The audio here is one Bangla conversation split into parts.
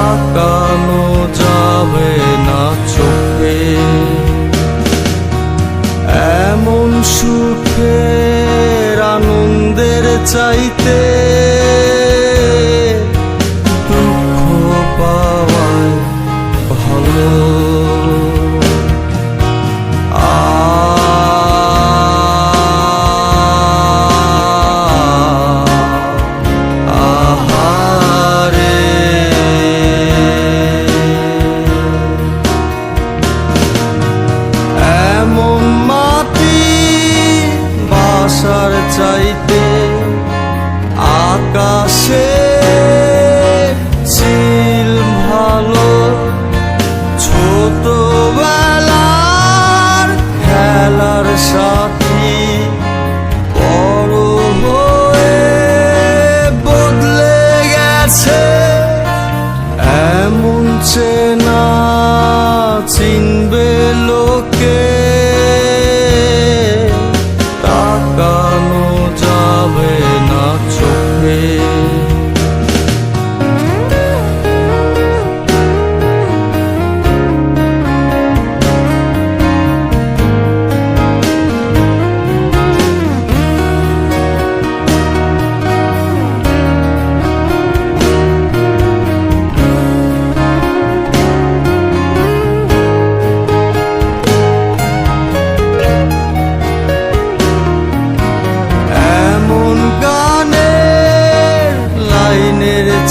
তাকানো যাবে না চোখে। এমন সুখের আনন্দের চাইতে বাসার চাইতে আকাশে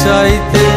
চাইতে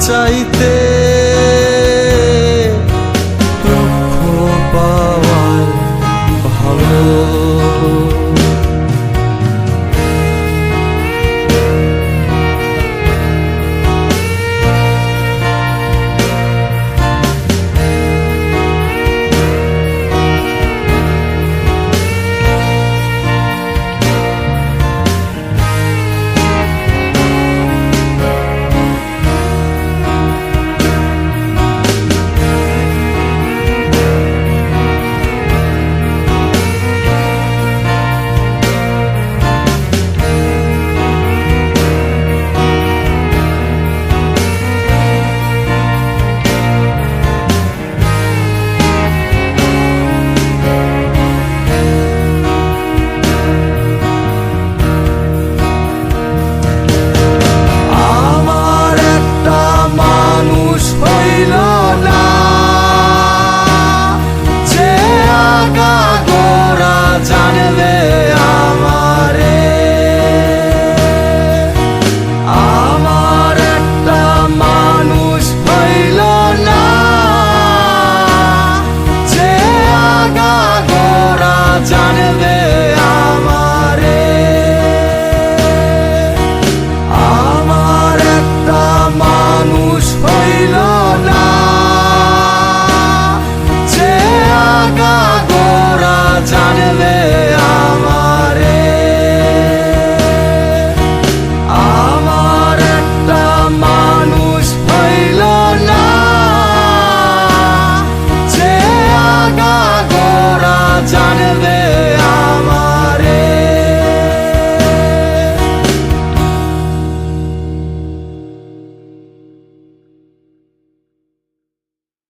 চাইতে